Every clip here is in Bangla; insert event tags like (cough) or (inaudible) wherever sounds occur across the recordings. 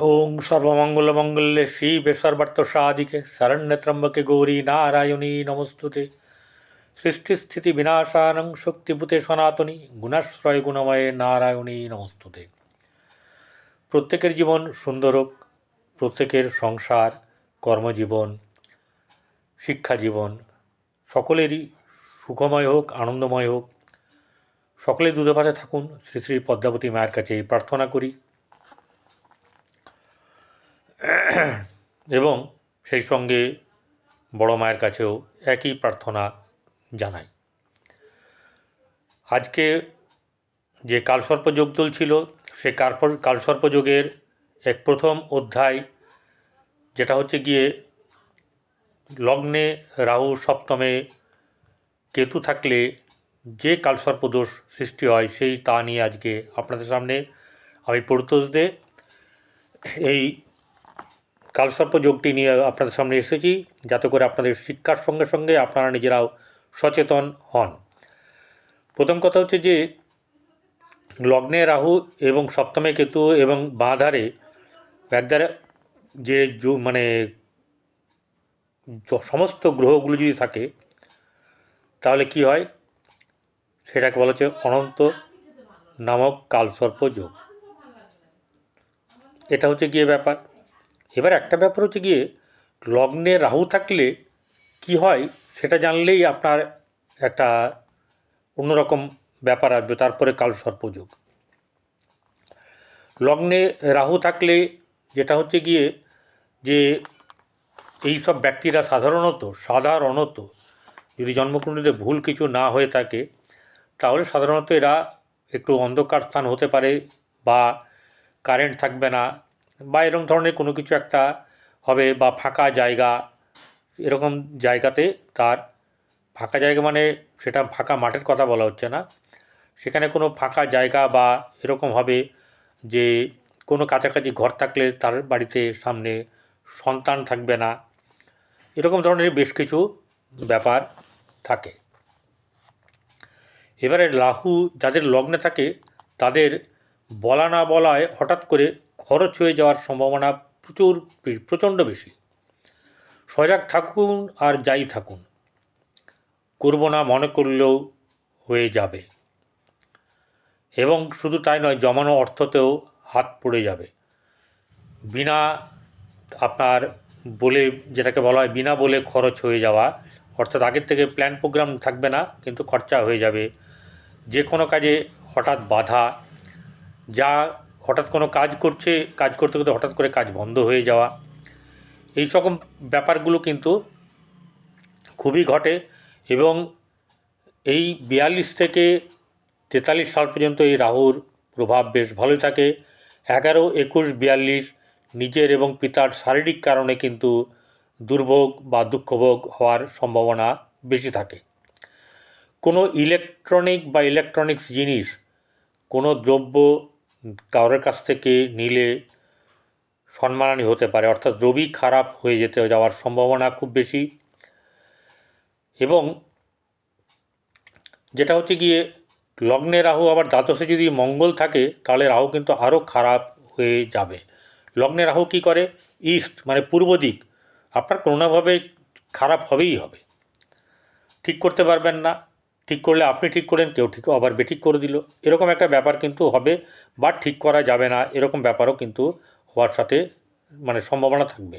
ওং সর্বমঙ্গলমঙ্গলে শিবে সর্বার্থ সাধিকে শরণ্যত্রম্বকে গৌরী নারায়ণী নমস্তুতে সৃষ্টিস্থিতি বিনাশানং শক্তিভূতে সনাতনী গুণাশ্রয় গুণময়ে নারায়ণী নমস্তুতে প্রত্যেকের জীবন সুন্দর হোক প্রত্যেকের সংসার কর্মজীবন শিক্ষা জীবন সকলেরই সুখময় হোক, আনন্দময় হোক। সকলে দুধে থাকুন। শ্রী শ্রী পদ্মাবতী মায়ের কাছে প্রার্থনা করি। (coughs) এবং সেই সঙ্গে বড় মায়ের কাছেও একই প্রার্থনা জানাই। আজকে যে কালসর্প যোগ চলছিল, সে কালপ- কালসর্প এক প্রথম অধ্যায়, যেটা হচ্ছে গিয়ে লগ্নে রাহু সপ্তমে কেতু থাকলে যে কালসর্পদোষ সৃষ্টি হয়, সেই তা নিয়ে আজকে আপনাদের সামনে আমি পড়তোষ দে, এই কালসর্প যোগটি নিয়ে আপনাদের সামনে এসেছি। যাতে করে আপনাদের শিক্ষার সঙ্গে সঙ্গে আপনারা নিজেরাও সচেতন হন। প্রথম কথা হচ্ছে যে, লগ্নে রাহু এবং সপ্তমে কেতু এবং বাঁধারে একধারে যে যো- মানে সমস্ত গ্রহগুলো যদি থাকে, তাহলে কি হয়? সেটাকে বলা হচ্ছে অনন্ত নামক কালসর্প যোগ। এটা হচ্ছে গিয়ে ব্যাপার। এবার একটা ব্যাপার হচ্ছে গিয়ে, লগ্নে রাহু থাকলে কি হয় সেটা জানলেই আপনার একটা অন্যরকম ব্যাপার আসবে, তারপরে কাল সর্পযোগ লগ্নে রাহু থাকলে যেটা হচ্ছে গিয়ে যে এই সব ব্যক্তিরা সাধারণত সাধারণত যদি জন্মকুণ্ডলীতে ভুল কিছু না হয়ে থাকে, তাহলে সাধারণত এরা একটু অন্ধকার স্থান হতে পারে বা কারেন্ট থাকবে না বা এরকম ধরনের কোনো কিছু একটা হবে বা ফাঁকা জায়গা, এরকম জায়গাতে তার ফাঁকা জায়গা মানে সেটা ফাঁকা মাঠের কথা বলা হচ্ছে না। সেখানে কোনো ফাঁকা জায়গা বা এরকম হবে যে কোনো কাছাকাছি ঘর থাকলে তার বাড়িতে সামনে সন্তান থাকবে না, এরকম ধরনের বেশ কিছু ব্যাপার থাকে। এবারে রাহু যাদের লগ্নে থাকে তাদের বলা না বলায় হঠাৎ করে খরচ হয়ে যাওয়ার সম্ভাবনা প্রচুর প্রচণ্ড বেশি। সজাগ থাকুন আর যাই থাকুন। করব না, মনে করলেও হয়ে যাবে। এবং শুধু তাই নয়, জমানো অর্থতেও হাত পড়ে যাবে। বিনা আপনার বলে, যেটাকে বলা হয় বিনা বলে খরচ হয়ে যাওয়া, অর্থাৎ আগের থেকে প্ল্যান প্রোগ্রাম থাকবে না, কিন্তু খরচা হয়ে যাবে। যে কোনো কাজে হঠাৎ বাধা, যা হঠাৎ কোনো কাজ করছে, কাজ করতে করতে হঠাৎ করে কাজ বন্ধ হয়ে যাওয়া। এই সকম ব্যাপারগুলো কিন্তু খুবই ঘটে এবং এই বিয়াল্লিশ থেকে তেতাল্লিশ সাল পর্যন্ত এই রাহুর প্রভাব বেশ ভালোই থাকে। এগারো, একুশ, বিয়াল্লিশ নিজের এবং পিতার শারীরিক কারণে কিন্তু দুর্ভোগ বা দুঃখভোগ হওয়ার সম্ভাবনা বেশি থাকে। কোনো ইলেকট্রনিক বা ইলেকট্রনিক্স জিনিস, কোনো দ্রব্য কারোর কাছ থেকে নিলে সম্মানানি হতে পারে, অর্থাৎ রবি খারাপ হয়ে যেতে যাওয়ার সম্ভাবনা খুব বেশি। এবং যেটা হচ্ছে গিয়ে, লগ্নে রাহু আবার দ্বাদশে যদি মঙ্গল থাকে, তাহলে রাহু কিন্তু আরও খারাপ হয়ে যাবে। লগ্নে রাহু কী করে? ইস্ট মানে পূর্ব দিক। আপনার কোনোভাবে খারাপ হবেই হবে। ঠিক করতে পারবেন না। ঠিক করলে আপনি ঠিক করলেন কেউ ঠিক, আবার বেঠিক করে দিল। এরকম একটা ব্যাপার কিন্তু হবে, বা ঠিক করা যাবে না, এরকম ব্যাপারও কিন্তু হওয়ার সাথে মানে সম্ভাবনা থাকবে।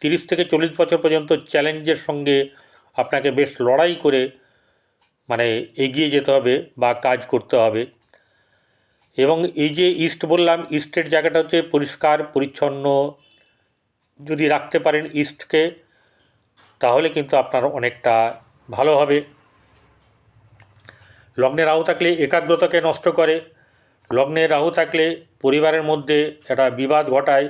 তিরিশ থেকে চল্লিশ বছর পর্যন্ত চ্যালেঞ্জের সঙ্গে আপনাকে বেশ লড়াই করে মানে এগিয়ে যেতে হবে, বা কাজ করতে হবে। এবং এই যে ইস্ট বললাম, ইস্টের জায়গাটা হচ্ছে পরিষ্কার, পরিচ্ছন্ন। যদি রাখতে পারেন ইস্টকে, তাহলে কিন্তু আপনার অনেকটা ভালো হবে। লগ্নে রাহু থাকলে একাগ্রতাকে নষ্ট করে। লগ্নে রাহু থাকলে পরিবারের মধ্যে একটা বিবাদ ঘটায়।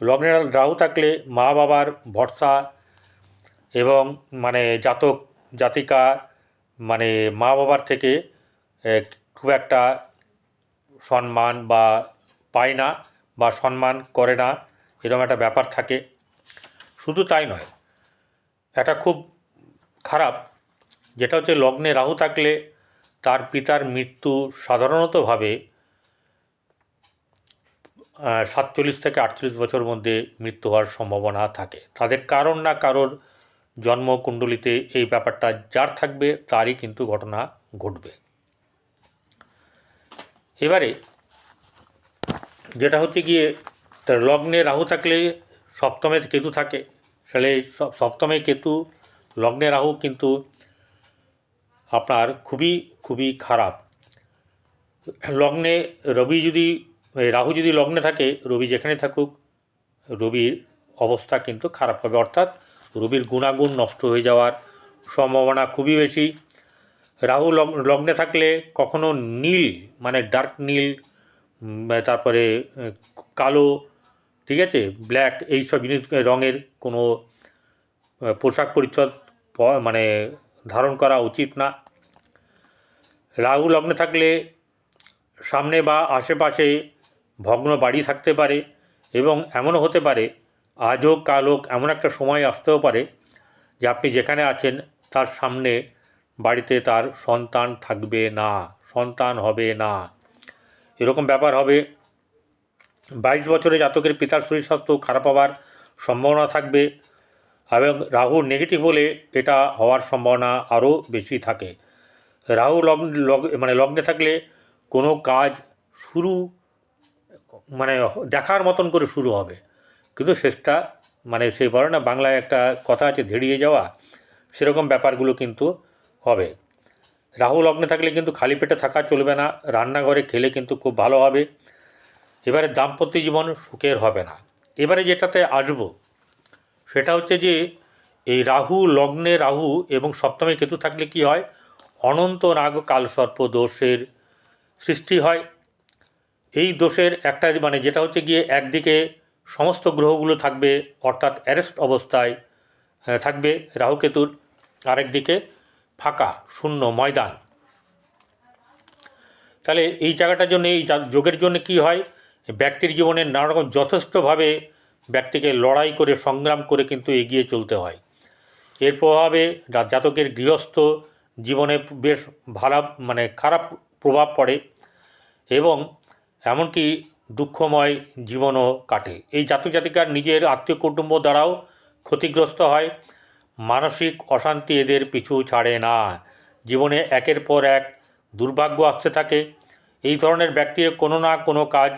লগ্নে রাহু থাকলে মা বাবার ভরসা এবং মানে জাতক, জাতিকা মানে মা বাবার থেকে খুব একটা সম্মান বা পায় না বা সম্মান করে না, এরকম একটা ব্যাপার থাকে। শুধু তাই নয় এটা খুব খারাপ, যেটা হচ্ছে লগ্নে রাহু থাকলে তার পিতার মৃত্যু সাধারণতভাবে সাতচল্লিশ থেকে আটচল্লিশ বছর মধ্যে মৃত্যু হওয়ার সম্ভাবনা থাকে। তাদের কারণ না কারোর জন্মকুণ্ডলিতে এই ব্যাপারটা যার থাকবে তারই কিন্তু ঘটনা ঘটবে। এবারে যেটা হচ্ছে গিয়ে তার লগ্নে রাহু থাকলে সপ্তমে কেতু থাকে, তাহলে সপ্তমে কেতু, লগ্নে রাহু কিন্তু আপনার খুবই খুবই খারাপ। লগ্নে রবি যদি, রাহু যদি লগ্নে থাকে, রবি যেখানে থাকুক, রবির অবস্থা কিন্তু খারাপ হবে। অর্থাৎ রবির গুণাগুণ নষ্ট হয়ে যাওয়ার সম্ভাবনা খুবই বেশি। রাহু লগ্নে থাকলে কখনো নীল মানে ডার্ক নীল তারপরে, কালো, ঠিক আছে? ব্ল্যাক এইসব জিনিস, রঙের কোনো পোশাক পরিচ্ছদ মানে ধারণ করা উচিত না। রাহু লগ্নে থাকলে সামনে বা আশেপাশে ভগ্ন বাড়ি থাকতে পারে এবং এমনও হতে পারে আজ হোক কাল হোক এমন একটা সময় আসতেও পারে যে আপনি যেখানে আছেন, তার সামনে বাড়িতে তার সন্তান থাকবে না, সন্তান হবে না। এরকম ব্যাপার হবে। বাইশ বছরে জাতকের পিতার শরীর স্বাস্থ্য খারাপ হওয়ার সম্ভাবনা থাকবে। এবং রাহু নেগেটিভ হলে এটা হওয়ার সম্ভাবনা আরও বেশি থাকে। রাহু লগ্ন লগ মানে লগ্নে থাকলে কোনো কাজ শুরু মানে দেখার মতন করে শুরু হবে। কিন্তু শেষটা মানে সেই বলে না বাংলায় একটা কথা আছে, ধেড়িয়ে যাওয়া সেরকম ব্যাপারগুলো কিন্তু হবে। রাহু লগ্নে থাকলে কিন্তু খালি পেটে থাকা চলবে না, রান্নাঘরে খেলে কিন্তু খুব ভালো হবে। এবারে দাম্পত্য জীবন সুখের হবে না। এবারে যেটাতে আসব সেটা হচ্ছে যে, এই রাহু, লগ্নে রাহু এবং সপ্তমে কেতু থাকলে কি হয়? অনন্ত নাগ কালসর্প দোষের সৃষ্টি হয়। এই দোষের একটা মানে যেটা হচ্ছে গিয়ে একদিকে সমস্ত গ্রহগুলো থাকবে, অর্থাৎ অ্যারেস্ট অবস্থায় থাকবে রাহুকেতুর আরেকদিকে ফাঁকা, শূন্য, ময়দান। তাহলে এই জায়গাটার জন্য, এই যোগের জন্য কি হয়? ব্যক্তির জীবনে নানা রকম যথেষ্টভাবে ব্যক্তিকে লড়াই করে, সংগ্রাম করে কিন্তু এগিয়ে চলতে হয়। এর প্রভাবে জাতকের গৃহস্থ জীবনে বেশ ভালো মানে খারাপ প্রভাব পড়ে এবং এমনকি দুঃখময় জীবনও কাটে। এই জাতক জাতিকার নিজের আত্মীয় কুটুম্ব দ্বারাও ক্ষতিগ্রস্ত হয়। মানসিক অশান্তি এদের পিছু ছাড়ে না। জীবনে একের পর এক দুর্ভাগ্য আসতে থাকে। এই ধরনের ব্যক্তির কোনো না কোনো কাজ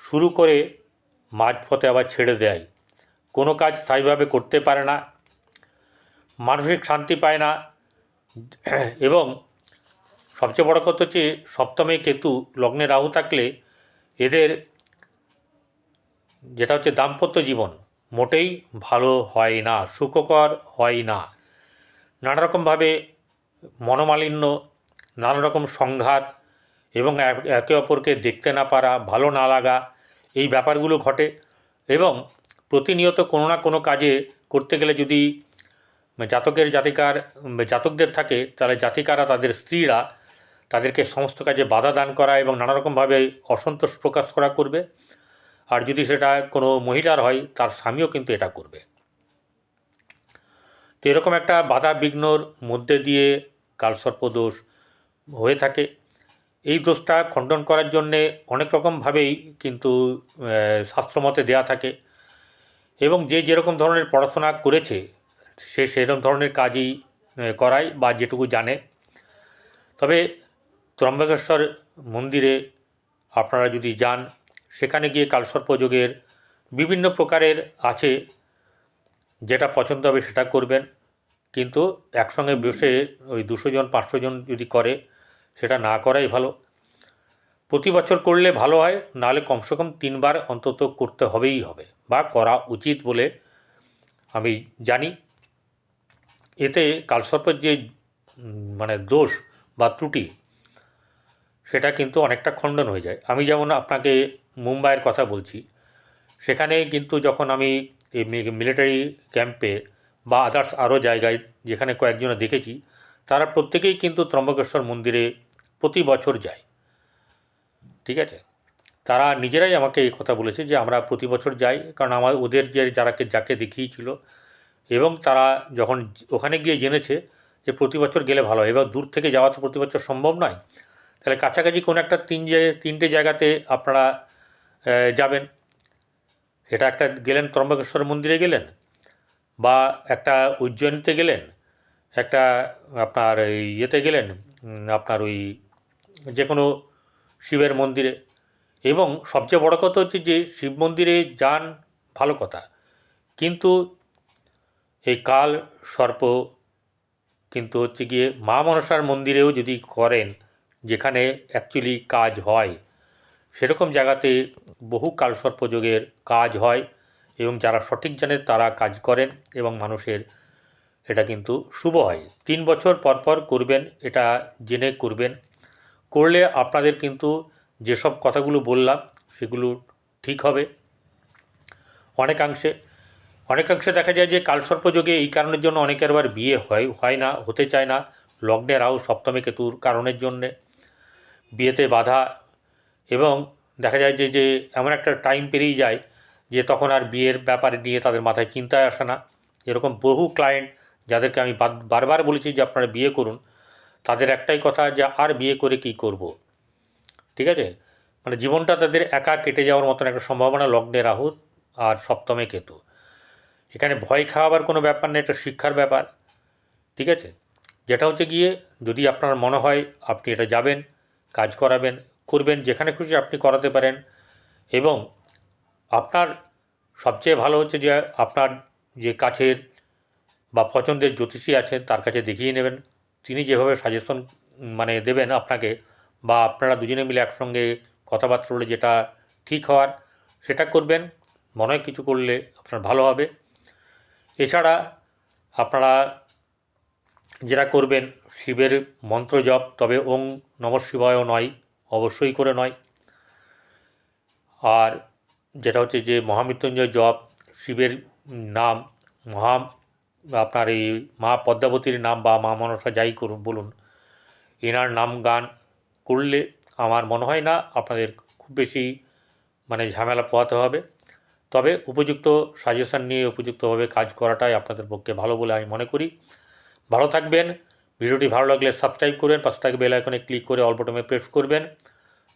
শুরু করে মাঝপথে আবার ছেড়ে দেয়। কোনো কাজ স্থায়ীভাবে করতে পারে না, মানসিক শান্তি পায় না, এবং সবচেয়ে বড় কথা হচ্ছে সপ্তমে কেতু লগ্নে রাহু থাকলে এদের যেটা হচ্ছে দাম্পত্য জীবন মোটেই ভালো হয় না, সুখকর হয় না। নানা রকমভাবে মনোমালিন্য নানা রকম সংঘাত এবং একে অপরকে দেখতে না পারা, ভালো না লাগা এই ব্যাপারগুলো ঘটে এবং প্রতিনিয়ত কোনো না কোনো কাজে করতে গেলে যদি জাতকের জাতিকার, জাতকদের থাকে, তাহলে জাতিকারা, তাদের স্ত্রীরা তাদেরকে সমস্ত কাজে বাধা দান করা এবং নানারকমভাবে অসন্তোষ প্রকাশ করা করবে। আর যদি সেটা কোনো মহিলার হয়, তার স্বামীও কিন্তু এটা করবে। তো এরকম একটা বাধা বিঘ্নর মধ্যে দিয়ে কালসর্প দোষ হয়ে থাকে। এই দোষটা খণ্ডন করার জন্যে অনেক রকমভাবেই কিন্তু শাস্ত্রমতে দেয়া থাকে। এবং যে যেরকম ধরনের পড়াশোনা করেছে, সে সেরকম ধরনের কাজই করায় বা যেটুকু জানে। তবে ত্রম্বকেশ্বর মন্দিরে আপনারা যদি যান, সেখানে গিয়ে কালসর্পযোগের বিভিন্ন প্রকারের আছে, যেটা পছন্দ হবে সেটা করবেন। কিন্তু একসঙ্গে বসে ওই দুশো জন, পাঁচশো জন যদি করে সেটা না করাই ভালো। প্রতি বছর করলে ভালো হয়, নাহলে কমসে কম তিনবার অন্তত করতে হবেই হবে বা করা উচিত বলে আমি জানি। এতে কালসর্পের যে মানে দোষ বা ত্রুটি, সেটা কিন্তু অনেকটা খণ্ডন হয়ে যায়। আমি যেমন আপনাকে মুম্বাইয়ের কথা বলছি, সেখানে কিন্তু যখন আমি এই মিলিটারি ক্যাম্পে বা আদার্স আরও জায়গায় যেখানে কয়েকজনে দেখেছি, তারা প্রত্যেকেই কিন্তু ত্রম্বকেশ্বর মন্দিরে প্রতি বছর যায়। ঠিক আছে? তারা নিজেরাই আমাকে এই কথা বলেছে যে, আমরা প্রতি বছর যাই। কারণ আমার, ওদের যে যারাকে যাকে দেখিয়েছিল এবং তারা যখন ওখানে গিয়ে জেনেছে যে, প্রতি বছর গেলে ভালো হয় এবার দূর থেকে যাওয়া তো প্রতি বছর সম্ভব নয়, তাহলে কাছাকাছি কোনো একটা তিন তিনটে জায়গাতে আপনারা যাবেন। সেটা একটা গেলেন ত্রম্বকেশ্বর মন্দিরে গেলেন বা একটা উজ্জয়িনীতে গেলেন, একটা আপনার ইয়েতে গেলেন আপনার ওই যে কোনো শিবের মন্দিরে। এবং সবচেয়ে বড় কথা হচ্ছে যে, শিব মন্দিরে যান ভালো কথা। কিন্তু এই কাল সর্প কিন্তু হচ্ছে গিয়ে মা মনসার মন্দিরেও যদি করেন, যেখানে অ্যাকচুয়ালি কাজ হয়, সেরকম জায়গাতে বহু কাল কালসর্পযোগের কাজ হয় এবং যারা সঠিক জানে তারা কাজ করেন এবং মানুষের এটা কিন্তু শুভ হয়। তিন বছর পর পর করবেন, এটা জেনে করবেন। করলে আপনাদের কিন্তু যেসব কথাগুলো বললাম সেগুলো ঠিক হবে। অনেকাংশে অনেকাংশে দেখা যায় যে কালসর্পযোগে এই কারণের জন্য অনেকের আবার বিয়ে হয় হয় না, হতে চায় না। লগ্নে রাহু সপ্তমে কেতুর কারণের জন্যে বিয়েতে বাধা এবং দেখা যায় যে যে এমন একটা টাইম পেরিয়ে যায় যে তখন আর বিয়ের ব্যাপারে নিয়ে তাদের মাথায় চিন্তায় আসে না। এরকম বহু ক্লায়েন্ট যাদেরকে আমি বারবার বলেছি যে আপনারা বিয়ে করুন। তাদের একটাই কথা যে আর বিয়ে করে কি করব? ঠিক আছে? মানে জীবনটা তাদের একা কেটে যাওয়ার মতন একটা সম্ভাবনা লগ্নে রাহু আর সপ্তমে কেতু। এখানে ভয় খাওয়াবার কোনো ব্যাপার নেই, এটা শিক্ষার ব্যাপার। ঠিক আছে? যেটা হচ্ছে গিয়ে, যদি আপনার মনে হয় আপনি এটা যাবেন, কাজ করাবেন, করবেন, যেখানে খুশি আপনি করাতে পারেন। এবং আপনার সবচেয়ে ভালো হচ্ছে যে আপনার যে কাছের বা পছন্দের জ্যোতিষী আছেন, তার কাছে দেখিয়ে নেবেন। তিনি যেভাবে সাজেশন মানে দেবেন আপনাকে বা আপনারা দুজনে মিলে একসঙ্গে কথাবার্তা বলে যেটা ঠিক হওয়ার সেটা করবেন, মনে হয় কিছু করলে আপনার ভালো হবে। এছাড়া আপনারা যেটা করবেন, শিবের মন্ত্র জপ, তবে ওং নম শিবায় নয়, অবশ্যই করে নয়। আর যেটা হচ্ছে যে মহামৃত্যুঞ্জয় জপ, শিবের নাম, মহা আপনার এই মা পদ্মাবতীর নাম বা মা মনসা যাই করুন, বলুন। এনার নাম গান করলে আমার মনে হয় না আপনাদের খুব বেশি মানে ঝামেলা পোহাতে হবে। তবে উপযুক্ত সাজেশন নিয়ে উপযুক্তভাবে কাজ করাটাই আপনাদের পক্ষে ভালো বলে আমি মনে করি। ভালো থাকবেন, ভিডিওটি ভালো লাগলে সাবস্ক্রাইব করবেন, পাশে থাকা বেল আইকনে ক্লিক করে অল বটমে প্রেস করবেন।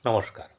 নমস্কার।